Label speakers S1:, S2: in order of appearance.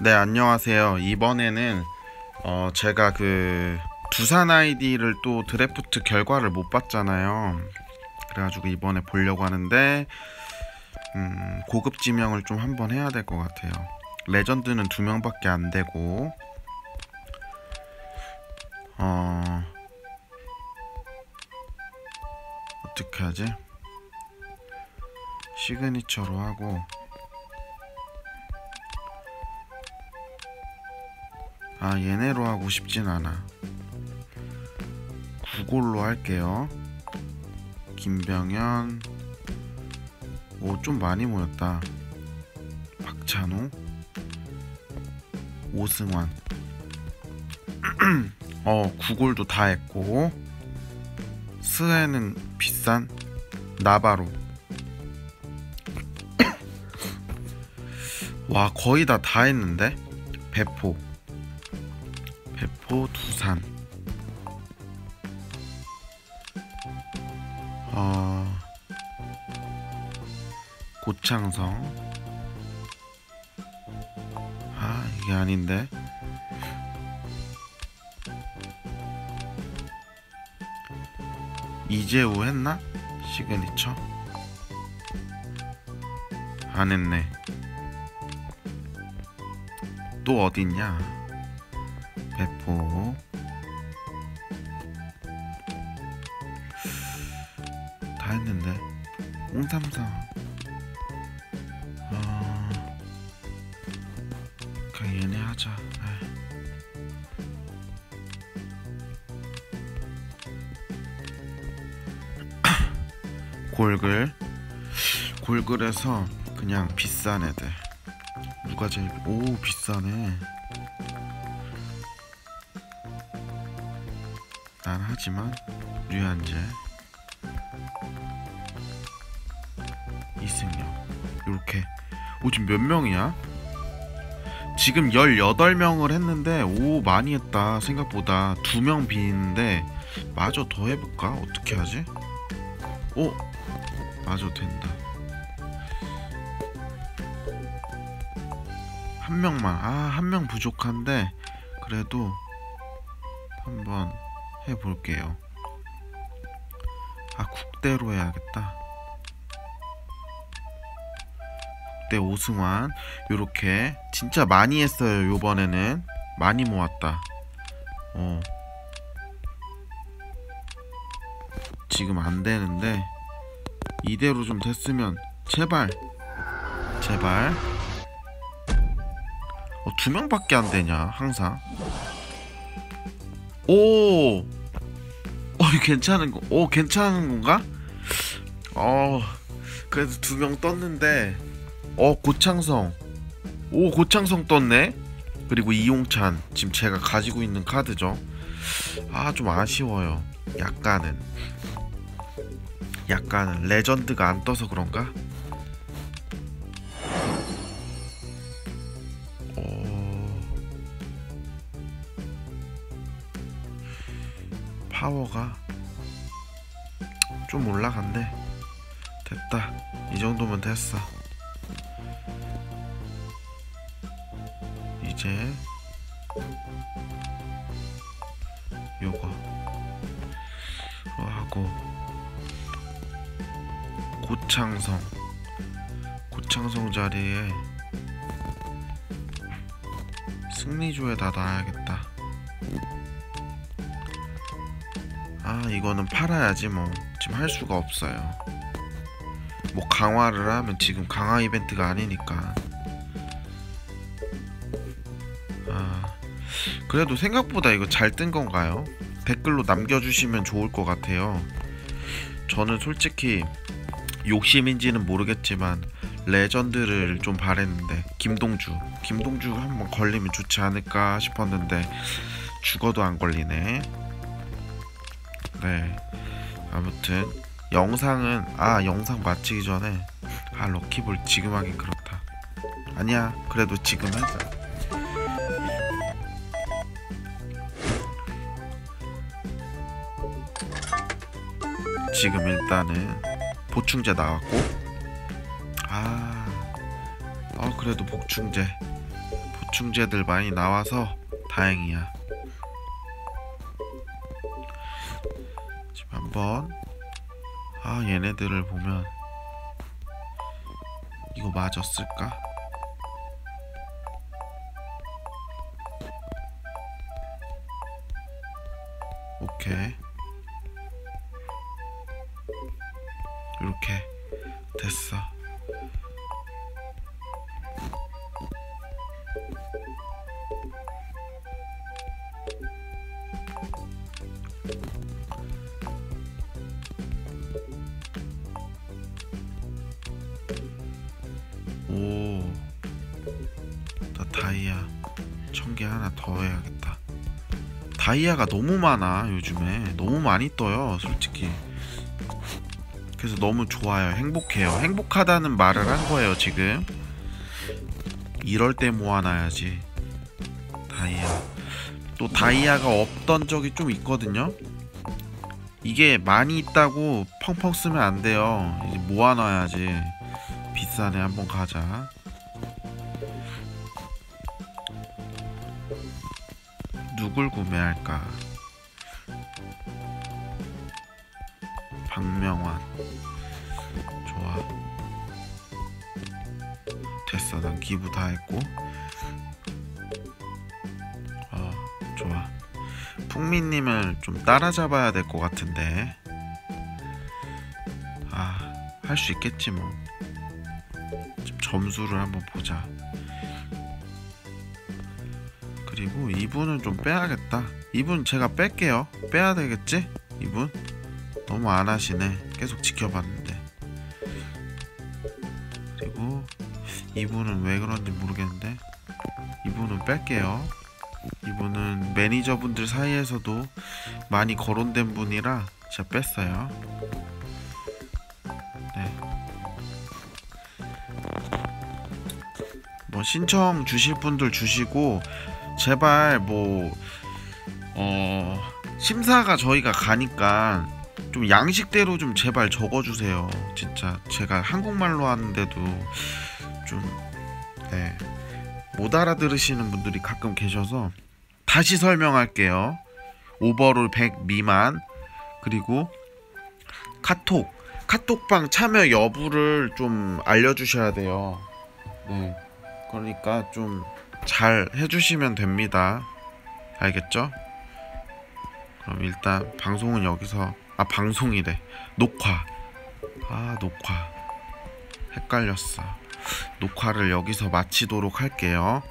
S1: 네, 안녕하세요. 이번에는 어, 제가 그 두산 아이디를 또 드래프트 결과를 못 봤잖아요. 그래가지고 이번에 보려고 하는데 음, 고급 지명을 좀 한번 해야 될 것 같아요. 레전드는 두 명밖에 안 되고 어 어떻게 하지? 시그니처로 하고 아 얘네로 하고 싶진 않아. 구골로 할게요. 김병현. 오 좀 많이 모였다. 박찬호. 오승환. 어 구골도 다 했고. 스에는 비싼 나바로. 와 거의 다 다 했는데? 배포 배포 두산. 어 고창성. 아 이게 아닌데. 이재우 했나? 시그니처? 안 했네. 또 어딨냐 배포. 다 했는데. 옹삼사. 어... 그냥 얘네 하자. 에이. 골글. 골글에서 그냥 비싼 애들. 누가 제일 오 비싸네 난 하지만 류한재 이승엽 요렇게 오 지금 몇 명이야? 지금 18명을 했는데 오 많이 했다 생각보다 두 명 비는데 마저 더 해볼까? 어떻게 하지? 오 마저 된다 한 명만 아 한 명 부족한데 그래도 한번 해볼게요. 아 국대로 해야겠다. 국대 오승환 요렇게 진짜 많이 했어요 요번에는. 많이 모았다. 어. 지금 안 되는데 이대로 좀 됐으면 제발 제발. 어, 두 명밖에 안 되냐 항상? 오, 어, 이거 괜찮은 거, 오, 괜찮은 건가? 어, 그래도 두 명 떴는데, 어, 고창성, 오, 고창성 떴네. 그리고 이용찬, 지금 제가 가지고 있는 카드죠. 아, 좀 아쉬워요. 약간은, 약간은 레전드가 안 떠서 그런가? 어, 파워가 좀 올라간대. 됐다. 이 정도면 됐어. 이제 요거 로 하고 고창성 고창성 자리에 승리조에다 놔야겠다. 아 이거는 팔아야지 뭐 지금 할 수가 없어요 뭐 강화를 하면 지금 강화 이벤트가 아니니까 아 그래도 생각보다 이거 잘 뜬 건가요? 댓글로 남겨주시면 좋을 것 같아요 저는 솔직히 욕심인지는 모르겠지만 레전드를 좀 바랬는데 김동주 김동주 한번 걸리면 좋지 않을까 싶었는데 죽어도 안 걸리네 네. 아무튼 영상은 아 영상 마치기 전에 아 럭키볼 지금 하긴 그렇다. 아니야 그래도 지금 하자. 지금 일단은 보충제 나왔고 아, 아 그래도 보충제 보충제들 많이 나와서 다행이야. 지금 한번 아 얘네들을 보면 이거 맞았을까? 오케이 이렇게 됐어. 하나 더 해야겠다. 다이아가 너무 많아 요즘에 너무 많이 떠요 솔직히. 그래서 너무 좋아요 행복해요 행복하다는 말을 한 거예요 지금. 이럴 때 모아놔야지 다이아. 또 다이아가 없던 적이 좀 있거든요. 이게 많이 있다고 펑펑 쓰면 안 돼요. 이제 모아놔야지. 비싸네 한번 가자. 누굴 구매할까? 박명환. 좋아. 됐어. 난 기부 다 했고. 어, 좋아. 풍미님을 좀 따라잡아야 될 것 같은데. 아, 할 수 있겠지 뭐. 좀 점수를 한번 보자. 그리고 이분은 좀 빼야겠다. 이분 제가 뺄게요. 빼야 되겠지? 이분 너무 안 하시네. 계속 지켜봤는데. 그리고 이분은 왜 그런지 모르겠는데 이분은 뺄게요. 이분은 매니저분들 사이에서도 많이 거론된 분이라 제가 뺐어요. 네. 뭐 신청 주실 분들 주시고 제발 뭐 어, 심사가 저희가 가니까 좀 양식대로 좀 제발 적어주세요. 진짜 제가 한국말로 하는데도 좀 네. 못 알아들으시는 분들이 가끔 계셔서 다시 설명할게요. 오버롤 100 미만 그리고 카톡 카톡방 참여 여부를 좀 알려주셔야 돼요. 네. 그러니까 좀 잘 해주시면 됩니다. 알겠죠? 그럼 일단 방송은 여기서 아 방송이래 녹화 아 녹화 헷갈렸어 녹화를 여기서 마치도록 할게요.